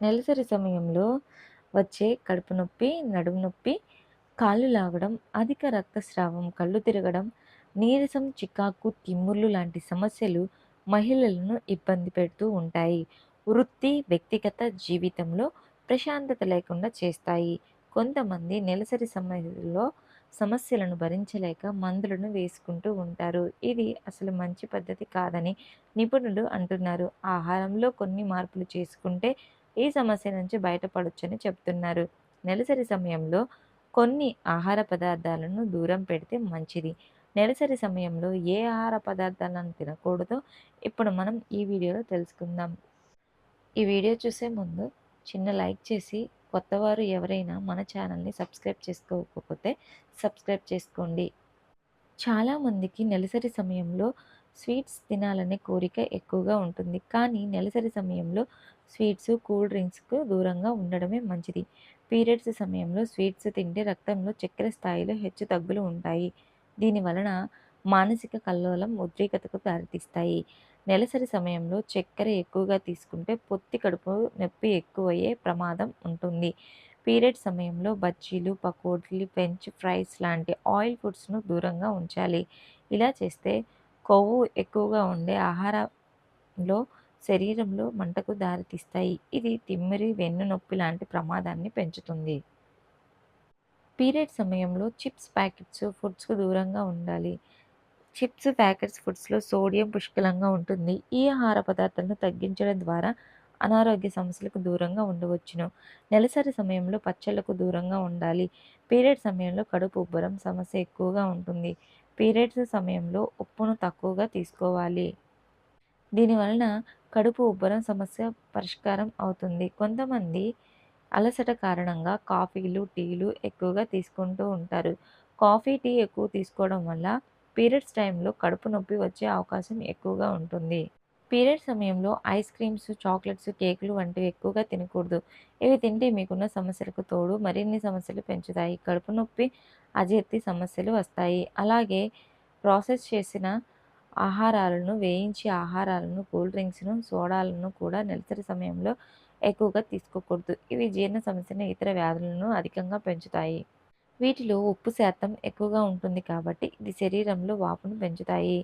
నెలసరి సమయంలో వచ్చే కడుపు నొప్పి నడుము నొప్పి కాళ్ళు లాగడం అధిక రక్తస్రావం కళ్ళు తిరగడం నీరసం చికాకు తిమ్ముర్లు లాంటి సమస్యలు మహిళలను ఇబ్బంది పెడుతూ ఉంటాయి. వృత్తి వ్యక్తిగత జీవితంలో ప్రశాంతత లేకుండా చేస్తాయి. కొంతమంది నెలసరి సమయంలో సమస్యలను భరించలేక మందులను వేసుకుంటూ ఉంటారు. ఇది అసలు మంచి పద్ధతి కాదని నిపుణులు అంటున్నారు. ఆహారంలో కొన్ని మార్పులు చేసుకుంటే ఈ సమస్య నుంచి బయటపడొచ్చని చెప్తున్నారు. నెలసరి సమయంలో కొన్ని ఆహార పదార్థాలను దూరం పెడితే మంచిది. నెలసరి సమయంలో ఏ ఆహార పదార్థాలను తినకూడదో ఇప్పుడు మనం ఈ వీడియోలో తెలుసుకుందాం. ఈ వీడియో చూసే ముందు చిన్న లైక్ చేసి కొత్తవారు ఎవరైనా మన ఛానల్ని సబ్స్క్రైబ్ చేసుకోకపోతే సబ్స్క్రైబ్ చేసుకోండి. చాలామందికి నెలసరి సమయంలో స్వీట్స్ తినాలనే కోరిక ఎక్కువగా ఉంటుంది. కానీ నెలసరి సమయంలో స్వీట్స్ కూల్ డ్రింక్స్కు దూరంగా ఉండడమే మంచిది. పీరియడ్స్ సమయంలో స్వీట్స్ తింటే రక్తంలో చక్కెర స్థాయిలో హెచ్చు తగ్గులు ఉంటాయి. దీని వలన మానసిక కల్లోలం ఉద్రేకతకు దారితీస్తాయి. నెలసరి సమయంలో చక్కెర ఎక్కువగా తీసుకుంటే పొత్తి కడుపు నొప్పి ఎక్కువయ్యే ప్రమాదం ఉంటుంది. పీరియడ్ సమయంలో బజ్జీలు పకోడీలు ఫ్రెంచ్ ఫ్రైస్ లాంటి ఆయిల్ ఫుడ్స్ను దూరంగా ఉంచాలి. ఇలా చేస్తే కొవ్వు ఎక్కువగా ఉండే ఆహారంలో శరీరంలో మంటకు దారితీస్తాయి. ఇది తిమ్మిరి వెన్ను నొప్పి లాంటి ప్రమాదాన్ని పెంచుతుంది. పీరియడ్ సమయంలో చిప్స్ ప్యాకెట్స్ ఫుడ్స్కు దూరంగా ఉండాలి. చిప్స్ ప్యాకెట్స్ ఫుడ్స్లో సోడియం పుష్కలంగా ఉంటుంది. ఈ ఆహార పదార్థాలను తగ్గించడం ద్వారా అనారోగ్య సమస్యలకు దూరంగా ఉండవచ్చును. నెలసరి సమయంలో పచ్చళ్ళకు దూరంగా ఉండాలి. పీరియడ్ సమయంలో కడుపు ఉబ్బరం సమస్య ఎక్కువగా ఉంటుంది. పీరియడ్స్ సమయంలో ఉప్పును తక్కువగా తీసుకోవాలి. దీనివలన కడుపు ఉబ్బరం సమస్య పరిష్కారం అవుతుంది. కొంతమంది అలసట కారణంగా కాఫీలు టీలు ఎక్కువగా తీసుకుంటూ ఉంటారు. కాఫీ టీ ఎక్కువ తీసుకోవడం వల్ల పీరియడ్స్ టైంలో కడుపు నొప్పి వచ్చే అవకాశం ఎక్కువగా ఉంటుంది. పీరియడ్ సమయంలో ఐస్ క్రీమ్స్ చాక్లెట్స్ కేకులు వంటివి ఎక్కువగా తినకూడదు. ఇవి తింటే మీకున్న సమస్యలకు తోడు మరిన్ని సమస్యలు పెంచుతాయి. కడుపు నొప్పి అజీర్తి సమస్యలు వస్తాయి. అలాగే ప్రాసెస్ చేసిన ఆహారాలను వేయించి ఆహారాలను కూల్ డ్రింక్స్ను సోడాలను కూడా నెలసరి సమయంలో ఎక్కువగా తీసుకోకూడదు. ఇవి జీర్ణ సమస్యను ఇతర వ్యాధులను అధికంగా పెంచుతాయి. వీటిలో ఉప్పు శాతం ఎక్కువగా ఉంటుంది కాబట్టి ఇది శరీరంలో వాపును పెంచుతాయి.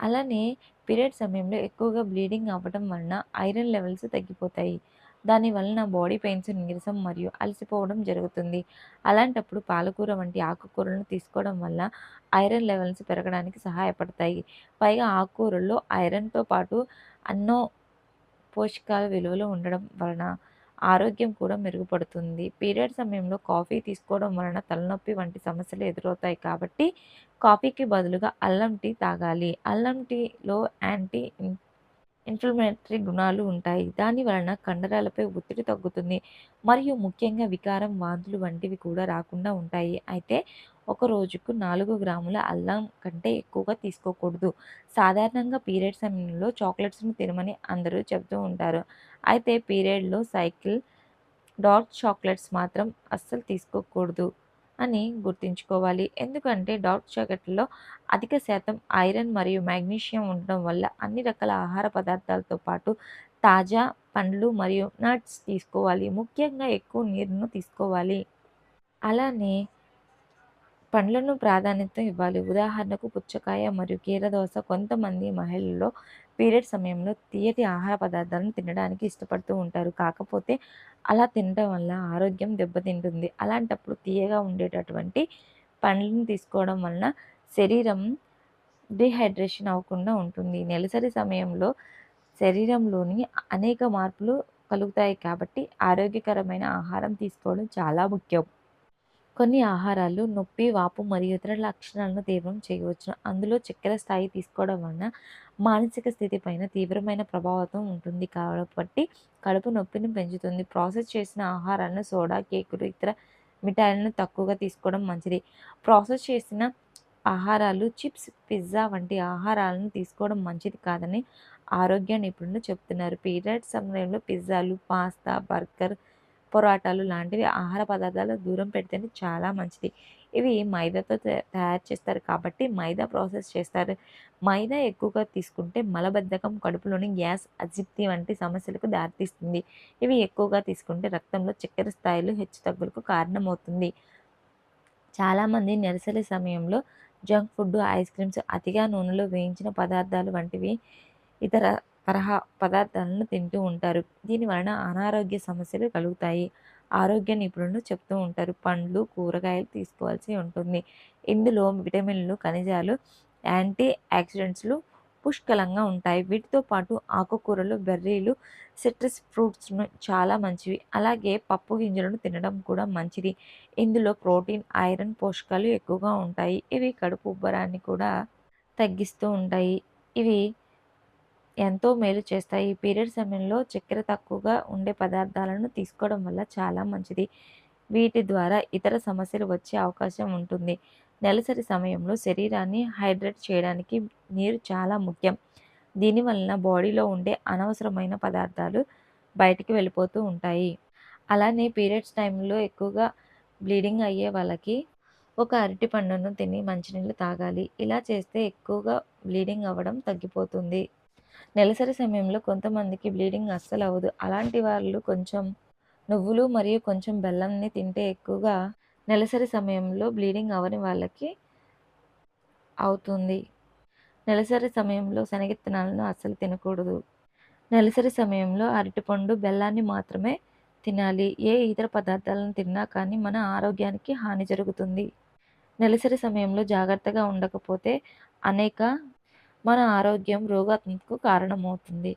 అలానే పీరియడ్ సమయంలో ఎక్కువగా బ్లీడింగ్ అవ్వడం వలన ఐరన్ లెవెల్స్ తగ్గిపోతాయి. దాని వలన బాడీ పెయిన్స్ నీరసం మరియు అలసిపోవడం జరుగుతుంది. అలాంటప్పుడు పాలకూర వంటి ఆకుకూరలను తీసుకోవడం వల్ల ఐరన్ లెవెల్స్ పెరగడానికి సహాయపడతాయి. పైగా ఆకుకూరల్లో ఐరన్తో పాటు అన్నో పోషకాల విలువలు ఉండడం వలన ఆరోగ్యం కూడా మెరుగుపడుతుంది. పీరియడ్ సమయంలో కాఫీ తీసుకోవడం వలన తలనొప్పి వంటి సమస్యలు ఎదురవుతాయి కాబట్టి కాఫీకి బదులుగా అల్లం టీ తాగాలి. అల్లం టీలో యాంటీ ఇన్ఫ్లమేటరీ గుణాలు ఉంటాయి. దాని వలన కండరాలపై ఒత్తిడి తగ్గుతుంది. మరియు ముఖ్యంగా వికారం వాంతులు వంటివి కూడా రాకుండా ఉంటాయి. అయితే ఒక రోజుకు నాలుగు గ్రాముల అల్లం కంటే ఎక్కువగా తీసుకోకూడదు. సాధారణంగా పీరియడ్ సమయంలో చాక్లెట్స్ను తినమని అందరూ చెబుతూ ఉంటారు. అయితే పీరియడ్లో సైకిల్ డార్క్ చాక్లెట్స్ మాత్రం అస్సలు తీసుకోకూడదు. అని గుర్తుంచుకోవాలి. ఎందుకంటే డార్క్ చాక్లెట్లో అధిక శాతం ఐరన్ మరియు మ్యాగ్నీషియం ఉండడం వల్ల అన్ని రకాల ఆహార పదార్థాలతో పాటు తాజా పండ్లు మరియు నట్స్ తీసుకోవాలి. ముఖ్యంగా ఎక్కువ నీరును తీసుకోవాలి. అలానే పండ్లను ప్రాధాన్యత ఇవ్వాలి. ఉదాహరణకు పుచ్చకాయ మరియు కీరదోస కొంతమంది మహిళల్లో పీరియడ్ సమయంలో తీయటి ఆహార పదార్థాలను తినడానికి ఇష్టపడుతూ ఉంటారు. కాకపోతే అలా తినడం వల్ల ఆరోగ్యం దెబ్బతింటుంది. అలాంటప్పుడు తీయగా ఉండేటటువంటి పండ్లను తీసుకోవడం వలన శరీరం డిహైడ్రేషన్ అవ్వకుండా ఉంటుంది. నెలసరి సమయంలో శరీరంలోని అనేక మార్పులు కలుగుతాయి కాబట్టి ఆరోగ్యకరమైన ఆహారం తీసుకోవడం చాలా ముఖ్యం. కొన్ని ఆహారాలు నొప్పి వాపు మరియు ఇతర లక్షణాలను తీవ్రం చేయవచ్చు అందులో చక్కెర స్థాయి తీసుకోవడం వలన మానసిక స్థితిపైన తీవ్రమైన ప్రభావం ఉంటుంది. కాబట్టి కడుపు నొప్పిని పెంచుతుంది. ప్రాసెస్ చేసిన ఆహారాలను సోడా కేకులు ఇతర మిఠాయిలను తక్కువగా తీసుకోవడం మంచిది. ప్రాసెస్ చేసిన ఆహారాలు చిప్స్ పిజ్జా వంటి ఆహారాలను తీసుకోవడం మంచిది కాదని ఆరోగ్య నిపుణులు చెప్తున్నారు. పీరియడ్ సమయంలో పిజ్జాలు పాస్తా బర్గర్ పొరాటాలు లాంటివి ఆహార పదార్థాలు దూరం పెడితేనే చాలా మంచిది. ఇవి మైదాతో తయారు చేస్తారు కాబట్టి మైదా ప్రాసెస్ చేస్తారు. మైదా ఎక్కువగా తీసుకుంటే మలబద్ధకం కడుపులోని గ్యాస్ అజిప్తి వంటి సమస్యలకు దారితీస్తుంది. ఇవి ఎక్కువగా తీసుకుంటే రక్తంలో చక్కెర స్థాయిలు హెచ్చుతగ్గులకు కారణమవుతుంది. చాలామంది నెలసరి సమయంలో జంక్ ఫుడ్ ఐస్ క్రీమ్స్ అతిగా నూనెలో వేయించిన పదార్థాలు వంటివి ఇతర తరహా పదార్థాలను తింటూ ఉంటారు. దీని వలన అనారోగ్య సమస్యలు కలుగుతాయి. ఆరోగ్య నిపుణులు చెప్తూ ఉంటారు. పండ్లు కూరగాయలు తీసుకోవాల్సి ఉంటుంది. ఇందులో విటమిన్లు ఖనిజాలు యాంటీ ఆక్సిడెంట్స్లు పుష్కలంగా ఉంటాయి. వీటితో పాటు ఆకుకూరలు బెర్రీలు సిట్రస్ ఫ్రూట్స్ చాలా మంచివి. అలాగే పప్పు గింజలను తినడం కూడా మంచిది. ఇందులో ప్రోటీన్ ఐరన్ పోషకాలు ఎక్కువగా ఉంటాయి. ఇవి కడుపు ఉబ్బరాన్ని కూడా తగ్గిస్తూ ఉంటాయి. ఇవి ఎంతో మేలు చేస్తాయి. ఈ పీరియడ్ సమయంలో చక్కెర తక్కువగా ఉండే పదార్థాలను తీసుకోవడం వల్ల చాలా మంచిది. వీటి ద్వారా ఇతర సమస్యలు వచ్చే అవకాశం ఉంటుంది. నెలసరి సమయంలో శరీరాన్ని హైడ్రేట్ చేయడానికి నీరు చాలా ముఖ్యం. దీనివలన బాడీలో ఉండే అనవసరమైన పదార్థాలు బయటికి వెళ్ళిపోతూ ఉంటాయి. అలానే పీరియడ్స్ టైంలో ఎక్కువగా బ్లీడింగ్ అయ్యే వాళ్ళకి ఒక అరటి పండును తిని మంచినీళ్ళు తాగాలి. ఇలా చేస్తే ఎక్కువగా బ్లీడింగ్ అవ్వడం తగ్గిపోతుంది. నెలసరి సమయంలో కొంతమందికి బ్లీడింగ్ అస్సలు అవ్వదు. అలాంటి వాళ్ళు కొంచెం నువ్వులు మరియు కొంచెం బెల్లంని తింటే ఎక్కువగా నెలసరి సమయంలో బ్లీడింగ్ అవని వాళ్ళకి అవుతుంది. నెలసరి సమయంలో శనగిత్తనాలను అస్సలు తినకూడదు. నెలసరి సమయంలో అరటిపండు బెల్లాన్ని మాత్రమే తినాలి. ఏ ఇతర పదార్థాలను తిన్నా కానీ మన ఆరోగ్యానికి హాని జరుగుతుంది. నెలసరి సమయంలో జాగ్రత్తగా ఉండకపోతే అనేక మన ఆరోగ్యం రోగాత్మకు కారణమవుతుంది.